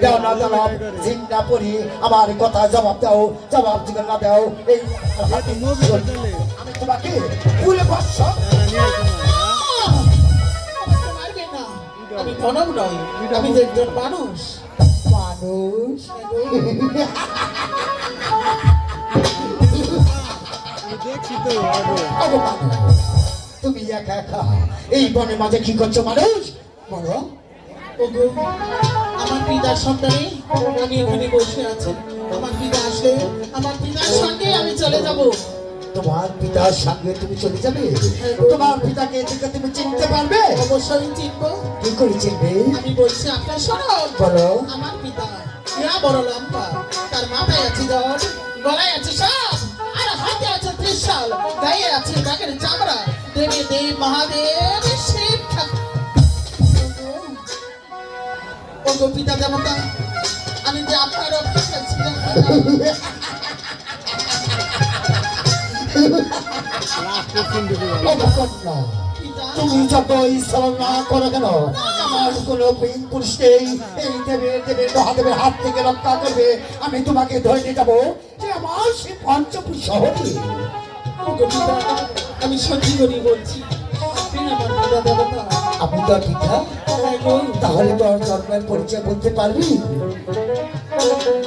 দেও না জবাব, জিন্দা পড়ি আমার কথা জবাব দাও, জবাব জিজ্ঞাসা না দাও, এই আমি তোমাকে পুরে বর্ষ আমি তো একজন মানুষ। মানুষ? তুমি একা একা এই বনের মাঝে কি করছ মানুষ? বলো আমার পিতার সন্তানে আমি এখানে বসে আছি। আমার পিতা আসলে আমার পিতার সঙ্গে আমি চলে যাব। তোমার পিতার সঙ্গে তুমি চলে যাবে? তোমার পিতাকে দেখে তুমি চিনতে পারবে? অবশ্যই চিনব। কি করে চিনবে? আমি বলছি আপনার শোনুন বলো। আমার পিতা ইয়া বড় লম্বা। তার মাথায় আছে জল গলায় আছে সাপ আর হাতে আছে ত্রিশাল। গায়ে আছে বাঘের চামড়া। দেবী দেব মহাদেব পিতা দেবতা আমি যে আপনার অপেক্ষা ছিলাম তুমি না করো কেন আমার কোনো এই দেবের দেবের মহাদেবের হাত থেকে রক্ষা করবে। আমি তোমাকে ধরে নিয়ে যাব যে আমার সে পঞ্চপুর শহরে। আমি সত্যি করে বলছি আপনি পিতা? আমি তো হ্যাঁ তাহলে তোর জন্মের পরিচয় বলতে পারবি?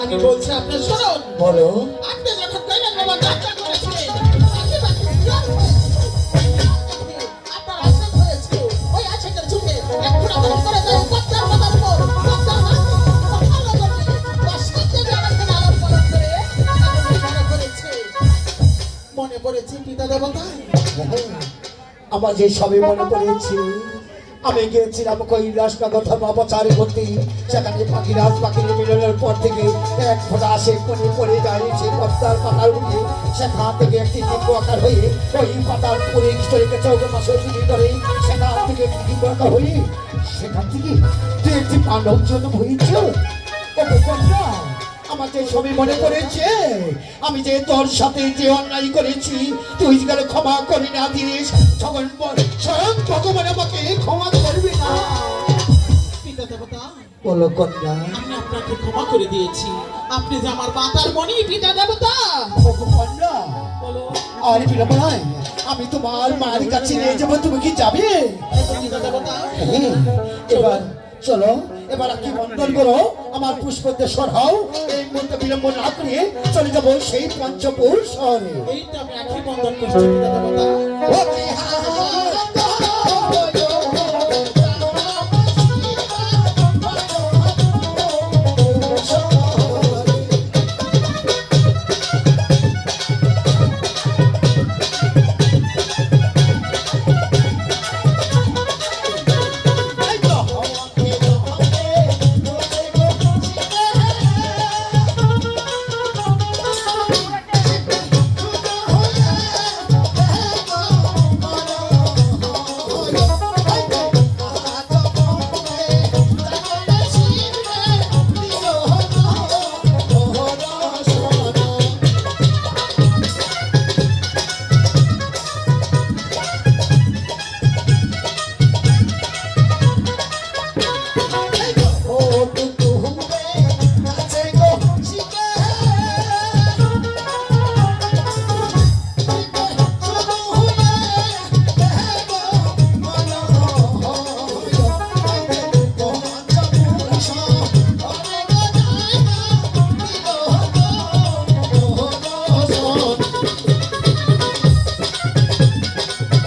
আমি বলছি আপনার শুনুন বলো। আপনি যখন বাবা যাত্রা আপনার করেছে। মনে পড়েছে পিতা দেবতা? আমার যে সবে মনে পড়েছে। আমি গিয়েছিলাম কৈলাস নগর ধর্মপ্রচারে করতে সেখানে পাখিরাজ পাখির মিলনের পর থেকে এক ফোঁটা আসে পরে পড়ে যায় সে পদ্মার পাতার উঠে সেখান থেকে একটি ডিম্ব আকার হয়ে ওই পাতার পরে স্তরিকে চৌদ্দ মাসে চুরি করে। সেখান থেকে ডিম্ব আকার হয়ে সেখান থেকে তুই একটি পাণ্ডব জন্য আমার যে ছবি মনে করেছে। আমি যে তোর সাথে যে অন্যায় করেছি তুই গেলে ক্ষমা করে না দিস। তখন স্বয়ং ভগবান আমাকে ক্ষমা করবি না। পিতা দেবতা বলো কন্যা। আমি আপনাকে ক্ষমা করে দিয়েছি। আপনি যে আমার মাতার মনি পিতা দেবতা। ওগো কন্যা। বলো। আর বিলম্ব নয় আমি তোমার মায়ের কাছে নিয়ে যাব। তুমি কি যাবে? পিতা দেবতা। এবার চলো এবার কি বন্ধন করো আমার পুষ্পতে সরাও এই মুহূর্তে বিলম্ব না করে চলে যাব সেই পঞ্চপুর শহরে। এইটা আমি একই বন্ধন করছি ওকে হা